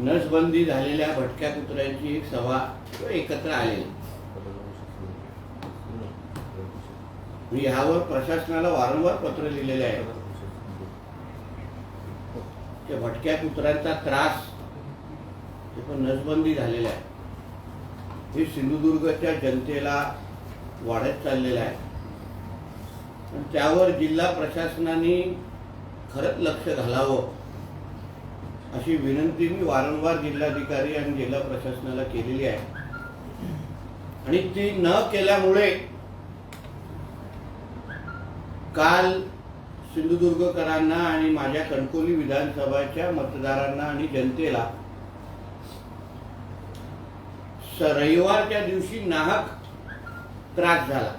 नसबंदी झालेल्या भटक्या कुत्र्यांची एक सभा एकत्र आलेली मी ह्यावर प्रशासनाला वारंवार पत्र लिहिलेले आहे. त्या भटक्या कुत्र्यांचा त्रास ते पण नसबंदी झालेला आहे. हे सिंधुदुर्गच्या जनतेला वाढत चाललेलं आहे. त्यावर जिल्हा प्रशासनाने खरंच लक्ष घालावं. अशी विनंती मी वारंवार जिल्हाधिकारी आणि जिल्हा प्रशासनाला केलेली आहे. आणि ती न केल्यामुळे काल सिंधुदुर्गकरांना आणि माझ्या कणकोली विधानसभाच्या मतदारांना आणि जनतेला रविवारच्या दिवशी नाहक त्रास झाला.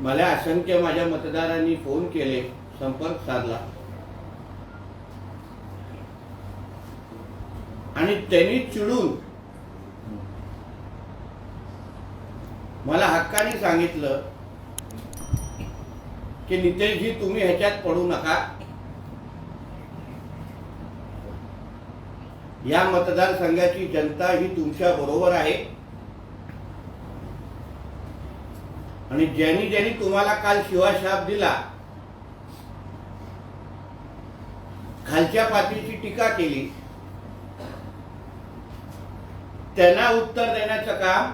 मला असंख्य माझ्या मतदारांनी फोन केले संपर्क साधला. आणि त्यांनी चिडून मला हक्काने सांगितलं की नितेशजी तुम्ही ह्याच्यात पडू नका. या मतदारसंघाची जनता ही तुमच्या बरोबर आहे. आणि ज्यांनी ज्यांनी तुम्हाला काल शिवाशाप दिला खालच्या पातळीची टीका केली त्यांना उत्तर देण्याचं काम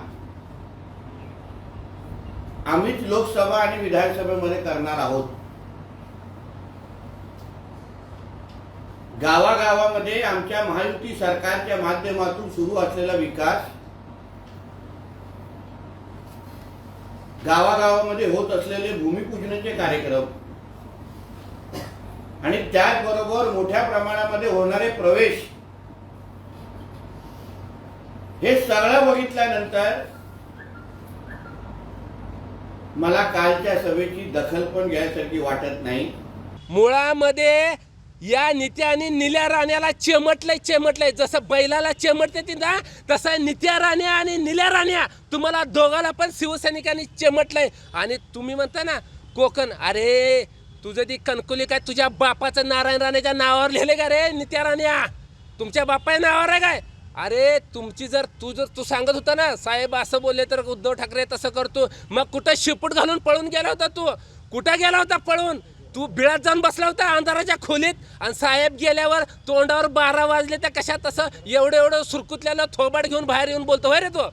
आम्हीच लोकसभा आणि विधानसभेमध्ये करणार आहोत. गावागावामध्ये आमच्या महायुती सरकारच्या माध्यमातून सुरू असलेला विकास गावागावामध्ये होत असलेले भूमिपूजनाचे कार्यक्रम आणि त्याचबरोबर मोठ्या प्रमाणामध्ये होणारे प्रवेश हे सगळं बघितल्यानंतर मला कालच्या सभेची दखल पण घ्यायसाठी वाटत नाही. मुळामध्ये या नित्याने निल्या राण्याला चेमटलंय चेमटलंय. जसं बैलाला चेमटते ती ना तसं नित्या राण्या आणि निल्या राण्या तुम्हाला दोघाला पण शिवसैनिकांनी चेमटलंय. आणि तुम्ही म्हणता ना कोकण अरे तुझं ती कणकुली काय तुझ्या बापाचं नारायण राणेच्या नावावर लिहिले का रे नित्या राण्या? तुमच्या बापाच्या नावावर आहे काय? अरे तुमची जर तू जर तू सांगत होता ना साहेब असं बोलले तर उद्धव ठाकरे तसं करतो. मग कुठं शिपूट घालून पळून गेला होता तू? कुठं गेला होता पळून? तू बिळात जाऊन बसला होता अंधाराच्या खोलीत? आणि साहेब गेल्यावर तोंडावर बारा वाजले त्या कशात तसं? एवढं एवढं सुरकुतल्यानं थोबाड घेऊन बाहेर येऊन बोलतो होय रे तो?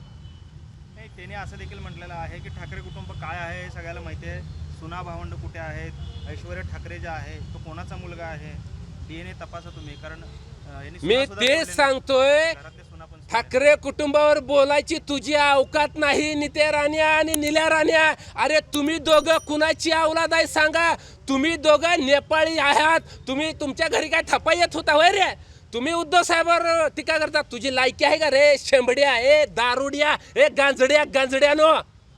नाही त्याने असं देखील म्हटलेलं आहे की ठाकरे कुटुंब काय आहे हे सगळ्याला माहिती आहे. सुना भावंड कुठे आहेत? ऐश्वर्या ठाकरे जे आहे तो कोणाचा मुलगा आहे? डीएनए तपासा तुम्ही कारण अं, यांनी मी सुना सुद्धा तेच सांगतोय घरातले सुना पण सोडल्या. ठाकरे कुटुंबावर बोलायची तुझी अवकात नाही नित्या राण्या आणि निल्या राण्या. अरे तुम्ही दोघं कुणाची अवलाद आहे सांगा? तुम्ही दोघं नेपाळी आहात. तुम्ही तुमच्या घरी काय थपा येत होता वय रे? तुम्ही उद्धव साहेबावर टीका करता तुझी लायकी आहे का रे? शेंबड्या ए दारुड्या ए गांजड्या गांजड्यानो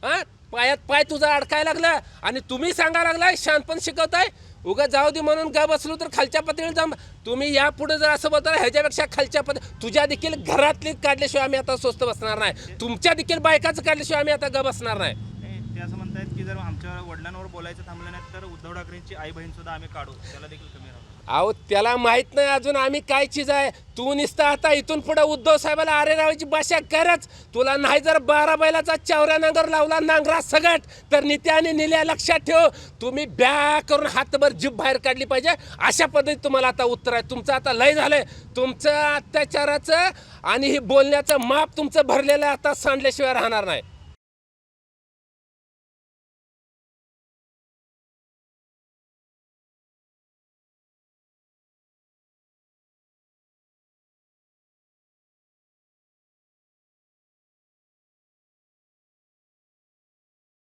हां? पायात पाय तुझा अडकायला लागला आणि तुम्ही सांगा लागलाय शानपण शिकवताय. उगा जाऊ दे म्हणून गा बसलो तर खालच्या पातळीवर जाऊन तुम्ही यापुढे जर असं बोलता ह्याच्यापेक्षा खालच्या पद तुझ्या देखील घरातली काढल्याशिवाय आम्ही आता स्वस्त बसणार नाही. तुमच्या देखील बायकाचं काढल्याशिवाय आम्ही आता ग बसणार नाही. नाही, ते असं म्हणतायत की जर आमच्या वडिलांवर बोलायचं थांबलं नाही तर उद्धव ठाकरेंची आई बहीण सुद्धा आम्ही काढू. त्याला देखील कमी राहू. अहो त्याला माहीत नाही अजून आम्ही काय चीज आहे. तू निसता आता इथून पुढे उद्धव साहेबाला अरे रावायची भाषा करच. तुला नाही जर बारा बैलाचा चावऱ्या नांगर लावला नांगरा सगट तर नित्याने निल्या लक्षात ठेव. तुम्ही ब्या करून हातभर जीभ बाहेर काढली पाहिजे. अशा पद्धतीत तुम्हाला आता उत्तर आहे. तुमचं आता लय झालंय. तुमचं अत्याचाराचं आणि हे बोलण्याचं माप तुमचं भरलेलं आता सांडल्याशिवाय राहणार नाही.